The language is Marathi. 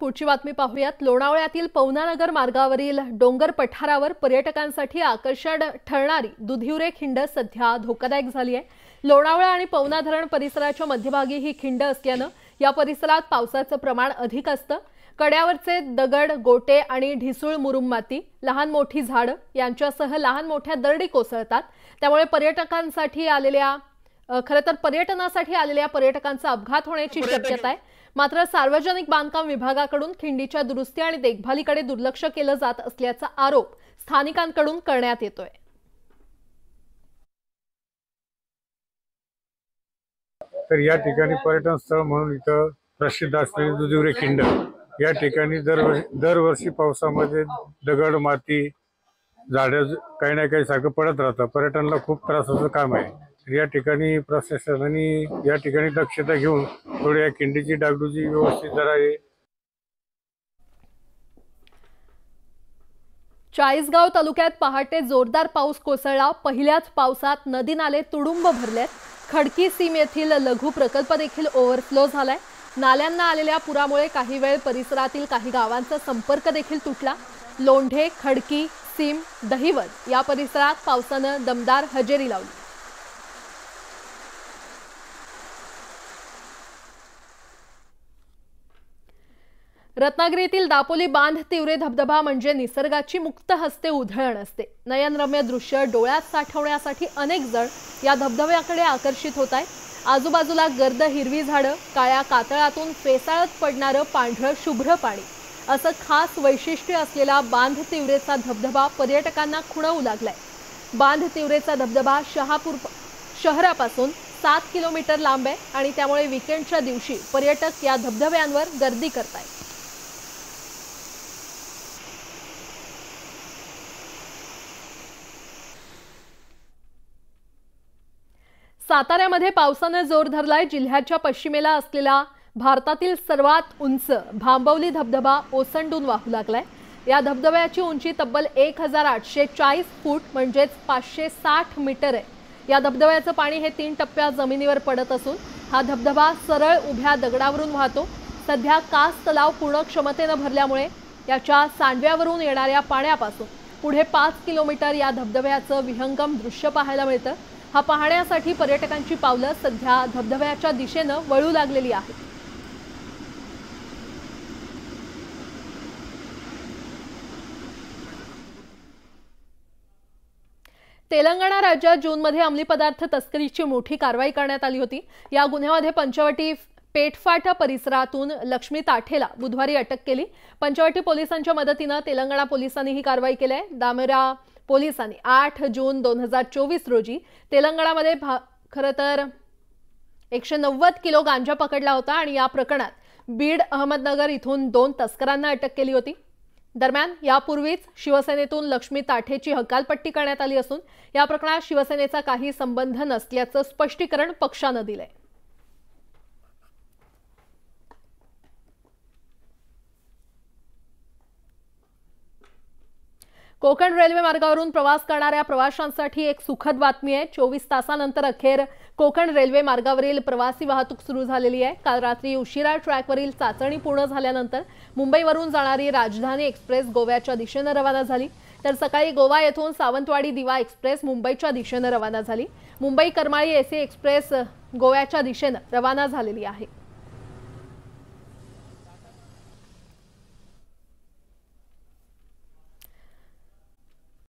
पुढची बातमी पाहूयात. लोणावळ्यातील पवनानगर मार्गावरील डोंगर पठारावर पर्यटकांसाठी आकर्षण ठरणारी दुधिवरे खिंड सध्या धोकादायक झाली आहे लोणावळा आणि पवना धरण परिसराच्या मध्यभागी ही खिंड असल्यानं या परिसरात पावसाचं प्रमाण अधिक असतं. कड्यावरचे दगड गोटे आणि ढिसूळ मुरुम माती लहान मोठी झाडं यांच्यासह लहान मोठ्या दरडी कोसळतात. त्यामुळे पर्यटकांसाठी आलेल्या खरं तर पर्यटनासाठी आलेल्या पर्यटकांचा अपघात होण्याची शक्यता आहे. मात्र सार्वजनिक बांधकाम विभागाकडून खिंडीच्या दुरुस्ती आणि देखभालीकडे दुर्लक्ष केलं जात असल्याचा आरोप स्थानिकांकडून करण्यात येतोय. तर या ठिकाणी पर्यटन स्थळ म्हणून इथं प्रसिद्ध असलेली दुधिवरे खिंड. या ठिकाणी दरवर्षी दरवर्षी पावसामध्ये दगड माती झाडं काही ना काही सारखं पडत राहतं. पर्यटनाला खूप त्रासाचं काम आहे. या ठिकाणी प्रशासनाने या ठिकाणी दक्षता घेऊन थोडी या खिंडीची डागडूची व्यवस्थित जरा हे चाळीसगाव तालुक्यात पहाटे जोरदार पाऊस कोसळला. पहिल्याच पावसात नदी नाले तुडुंब भरलेत. खडकी सीम येथील लघु प्रकल्प देखील ओव्हरफ्लो झालाय. नाल्यांना आलेल्या पुरामुळे काही वेळ परिसरातील काही गावांचा संपर्क देखील तुटला. लोंढे खडकी सीम दहिवत या परिसरात पावसानं दमदार हजेरी लावली. रत्नागिरीतील दापोली बांध तिवरे धबधबा म्हणजे निसर्गाची मुक्त हस्ते उधळण असते. नयनरम्य दृश्य डोळ्यात साठवण्यासाठी अनेक जण या धबधब्याकडे आकर्षित होत आहे आजूबाजूला गर्द हिरवी झाडं काळ्या कातळातून फेसाळत पडणारं पांढरं शुभ्र पाणी. असं खास वैशिष्ट्य असलेला बांध तिवरेचा धबधबा पर्यटकांना खुणवू लागलाय. बांध तिवरेचा धबधबा शहापूर शहरापासून सात किलोमीटर लांब आहे आणि त्यामुळे विकेंडच्या दिवशी पर्यटक या धबधब्यांवर गर्दी करतायत. साताऱ्यामध्ये पावसानं जोर धरलाय. जिल्ह्याच्या पश्चिमेला असलेला भारतातील सर्वात उंच भांबवली धबधबा ओसंडून वाहू लागलाय. या धबधब्याची उंची तब्बल एक हजार आठशे चाळीस फूट म्हणजेच पाचशे साठ मीटर आहे. या धबधब्याचं पाणी हे तीन टप्प्यात जमिनीवर पडत असून हा धबधबा सरळ उभ्या दगडावरून वाहतो. सध्या कास तलाव पूर्ण क्षमतेनं भरल्यामुळे याच्या सांडव्यावरून येणाऱ्या पाण्यापासून पुढे पाच किलोमीटर या धबधब्याचं विहंगम दृश्य पाहायला मिळतं. हा पाहण्यासाठी पर्यटकांची पावलं सध्या धबधब्याच्या दिशेनं वळू लागलेली आहेत. तेलंगणा राज्यात जूनमध्ये अंमली पदार्थ तस्करीची मोठी कारवाई करण्यात आली होती. या गुन्ह्यामध्ये पंचवटी पेटफाटा परिसरातून लक्ष्मी ताठेला बुधवारी अटक केली. पंचवटी पोलिसांच्या मदतीनं तेलंगणा पोलिसांनी ही कारवाई केली आहे. दामेरा पोलिसांनी आठ जून दोन हजार चोवीस रोजी तेलंगणामध्ये भा खरं तर एकशे नव्वद किलो गांजा पकडला होता आणि या प्रकरणात बीड अहमदनगर इथून दोन तस्करांना अटक केली होती. दरम्यान यापूर्वीच शिवसेनेतून लक्ष्मी ताठेची हकालपट्टी करण्यात आली असून या प्रकरणात शिवसेनेचा काही संबंध नसल्याचं स्पष्टीकरण पक्षानं दिलंय. कोकण रेल्वे मार्गावरून प्रवास करणाऱ्या प्रवाशांसाठी एक सुखद बातमी आहे. चोवीस तासानंतर अखेर कोकण रेल्वे मार्गावरील प्रवासी वाहतूक सुरू झालेली आहे. काल रात्री उशिरा ट्रॅकवरील चाचणी पूर्ण झाल्यानंतर मुंबईवरून जाणारी राजधानी एक्सप्रेस गोव्याच्या दिशेनं रवाना झाली. तर सकाळी गोवा येथून सावंतवाडी दिवा एक्सप्रेस मुंबईच्या दिशेनं रवाना झाली. मुंबई करमाळी एसी एक्सप्रेस गोव्याच्या दिशेनं रवाना झालेली आहे.